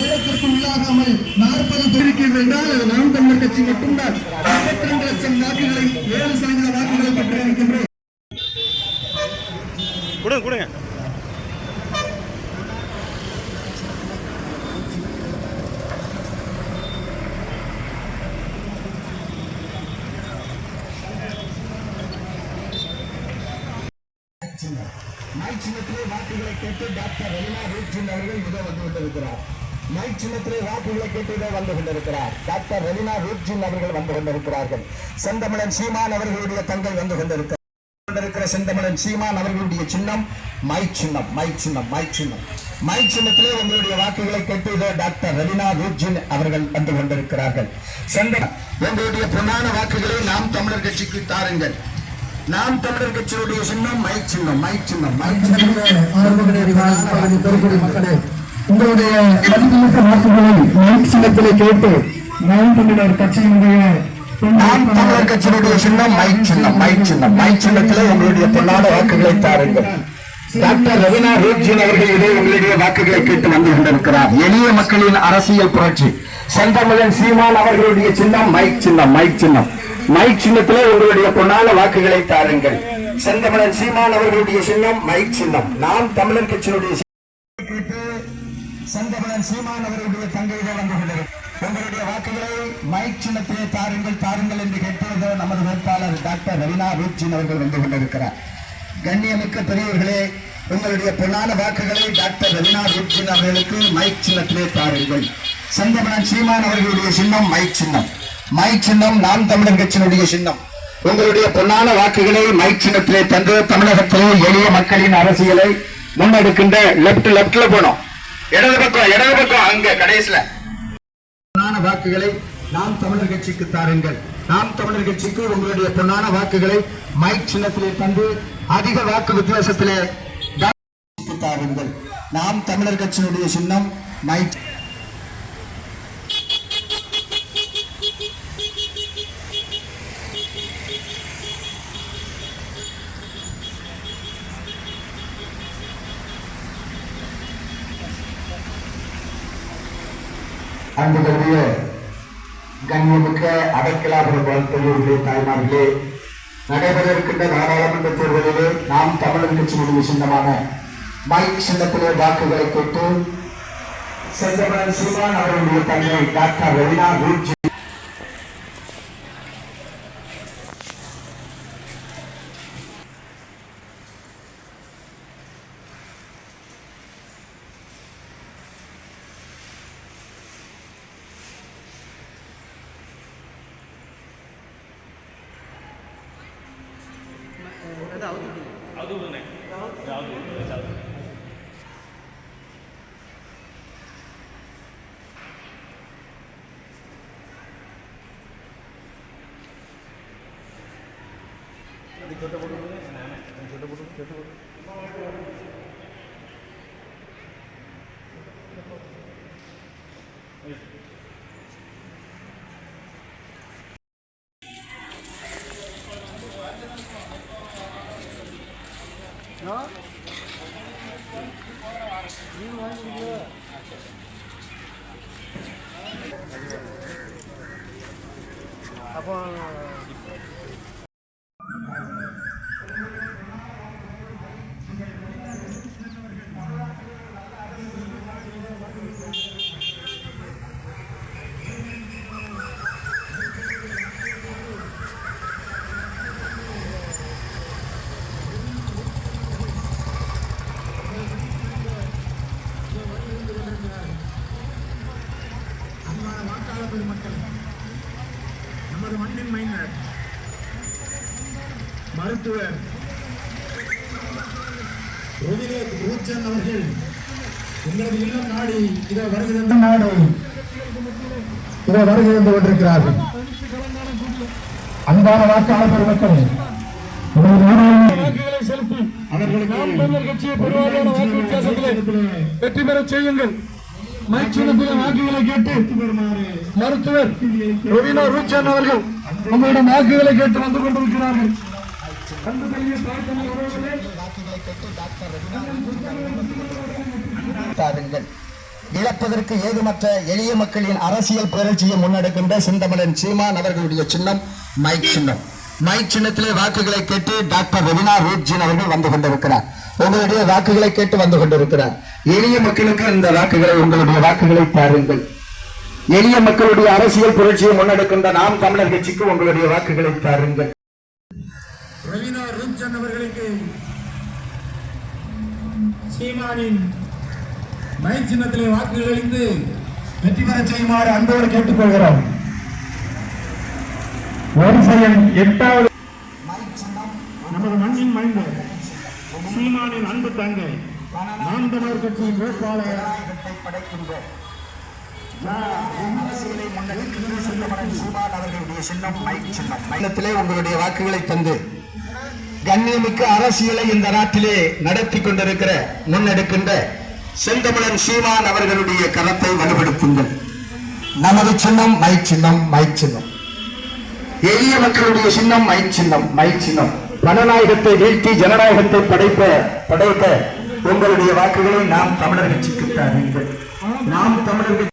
உள்ளத்திற்கு உள்ளாகாமல் நாற்பது தொகுதிக்கு என்றால் அது நாம் தமிழர் கட்சி மட்டும்தான் முப்பத்தி ரெண்டு லட்சம் வாக்குகளை ஏழு சதவீத வாக்குகளை பெற்றிருக்கின்றோம். கொடுங்க கொடுங்க மைக் சின்னத்திலே வாக்குகளை டாக்டர் ரீனா ரூப்ஜின் அவர்கள் இதோ வந்து கொண்டிருக்கிறார் மைக் சின்னத்திலே வாக்குகளை கேட்டு வந்து கொண்டிருக்கிறார். டாக்டர் ரவீனா ரூப்ஜின் அவர்கள் வந்து கொண்டிருக்கிறார்கள். செந்தமிழன் சீமான் அவர்களுடைய தங்கை வந்து கொண்டிருக்கிறார் கொண்டிருக்கிற செந்தமிழன் சீமான் அவர்களுடைய சின்னம் மைக் சின்னம் மைக் சின்னம் மைக் சின்னம். மைக் சின்னத்திலே உங்களுடைய வாக்குகளை கேட்டு இதோ டாக்டர் ரவினா ரூப்ஜின் அவர்கள் வந்து கொண்டிருக்கிறார்கள். செந்த உங்களுடைய பொன்னான வாக்குகளை நாம் தமிழர் கட்சிக்கு தாருங்கள். நாம் தமிழர் கட்சியுடைய சின்னம் மைக் சின்னம் மைக் சின்னம் மைக் சின்னம். பெருக்குடி மக்களே உங்களுடைய மதிப்புமிக்க வாக்குகளை மைக் சின்னத்திலே கேட்டு நாம் தமிழர் கட்சியினுடைய நாம் தமிழர் கட்சியினுடைய சின்னம் மைக் சின்னம் மைக் சின்னம். மைக் சின்னத்திலே உங்களுடைய பொன்னான வாக்குகளை தாருங்கள். டாக்டர் ரவீனா ரூப்ஜின் அவர்கள் இதே உங்களுடைய வாக்குகளை கேட்டு வந்து கொண்டிருக்கிறார். எளிய மக்களின் அரசியல் புரட்சி. செந்தமிழன் சீமான் அவர்களுடைய சின்னம் மைக் சின்னம் மைக் சின்னம். மைக் சின்னத்திலே உங்களுடைய பொன்னால வாக்குகளை தாருங்கள். செந்தமிழன் சீமான் அவர்களுடைய சின்னம் மைக் சின்னம். நாம் தமிழர் கட்சியினுடைய கேட்டு செந்தமிழன் சீமான் அவர்களுடைய தங்கையிலே வந்து கொண்டிருக்கிறார். உங்களுடைய வாக்குகளை மைக் சின்னத்திலே தாருங்கள் தாருங்கள் என்று கேட்டது நமது வேட்பாளர் டாக்டர் ரவினா ரூப்ஜின் அவர்கள் வந்து கொண்டிருக்கிறார். கண்ணியமிக்க பெரியவர்களே உங்களுடைய பொன்னான வாக்குகளை டாக்டர் ரவினா ரூப்ஜின் அவர்களுக்கு மைக் சின்னத்திலே தாருங்கள். செந்தமிழன் சீமான் அவர்களுடைய சின்னம் மைக் சின்னம். மை சின்னம் நாம் தமிழர் கட்சியினுடைய சின்னம். உங்களுடைய பொன்னான வாக்குகளை மை சின்னத்திலே தந்து தமிழகத்திலே எளிய மக்களின் அரசியலை முன்னெடுக்கின்ற லெப்ட் லெப்ட்ல போனோம். இடது பக்கம் இடது பக்கம் அங்க கடைசியில. பொன்னான வாக்குகளை நாம் தமிழர் கட்சிக்கு தாருங்கள். நாம் தமிழர் கட்சிக்கு உங்களுடைய பொன்னான வாக்குகளை மைக் சின்னத்திலே தந்து அதிக வாக்கு வித்தியாசத்திலே தாருங்கள். நாம் தமிழர் கட்சியினுடைய சின்னம் மைக் அன்புக்குரிய கண்ணியமிக்க அடைக்கலாபுரம் வாழ்த்தவர்களே தாய்மார்களே நடைபெற இருக்கின்ற நாடாளுமன்ற தேர்தலிலே நாம் தமிழர் கட்சியினுடைய சின்னமான மைக் சின்னத்திலே வாக்குகளை கேட்டு செந்தமன் சீமான் அவர்களுடைய தந்தை டாக்டர் ரவீனா ಯಾವುದು ಯಾವುದು ಯಾವುದು छोट फोटो छोट फोटो छोट फोटो Thank you. அப்போ பெருமக்கள் நமது மண்ணின் மைந்தர் மருத்துவர் ரோதிலே ரூச்சன் அவர்கள். உங்களது இல்லம் நாடி இதோ வருகிறது நாடு. இதோ வருகிறது கொண்டிருக்கிறார்கள். அன்பான வாக்காளர் பெருமக்கள் அவர்களுக்கு நாம் தமிழர் கட்சியை பெருவாரியான வாக்கு வித்தியாசத்திலே வெற்றி பெறச் செய்யுங்கள். வாக்குகளை கேட்டு மருத்துவர் ரூச்சன் அவர்கள் உங்களிடம் வாக்குகளை கேட்டு வந்து கொண்டிருக்கிறார்கள். இழப்பதற்கு ஏதுமற்ற எளிய மக்களின் அரசியல் புரட்சியை முன்னெடுக்கின்ற சிந்தமலன் சீமான் அவர்களுடைய சின்னம் மைக் சின்னம். மைக் சின்னத்திலே வாக்குகளை கேட்டு டாக்டர் ரவினா ரூப்ஜின் அவர்கள் வந்து கொண்டிருக்கிறார். உங்களுடைய வாக்குகளை கேட்டு வந்து கொண்டிருக்கிறார். எளிய மக்களுக்கு இந்த வாக்குகளை உங்களுடைய வாக்குகளை தாருங்கள் எளிய மக்களுடைய அரசியல் புரட்சியை முன்னெடுக்கின்ற நாம் தமிழர் கட்சிக்கு உங்களுடைய வாக்குகளை தாருங்கள் ரவீனா ரூப்சந்த் அவர்களுக்கு சீமானின் மை சின்னத்திலே வாக்குகள் அளித்து வெற்றி பெற செய்யுமாறு அன்போடு கேட்டுக்கொள்கிறோம். வரிசையன் எட்டாவது. நமது மண்ணின் மைந்தர் சீமானின் அன்பு தங்கை நாம் தமிழர் கட்சியின் வேட்பாளர் உங்களுடைய வாக்குகளை தந்து கண்ணியமிக்க அரசியலை இந்த நாட்டிலே நடத்தி கொண்டிருக்கிற முன்னெடுக்கின்ற செந்தமிழன் சீமான் அவர்களுடைய கரத்தை வலுப்படுத்துங்கள். நமது சின்னம் மை சின்னம் மை சின்னம். எளிய மக்களுடைய சின்னம் மை சின்னம் மை சின்னம். மனநாயகத்தை வீழ்த்தி ஜனநாயகத்தை படைப்ப படைக்க உங்களுடைய வாக்குகளை நாம் தமிழர் கட்சிக்கு நாம் தமிழர்கள்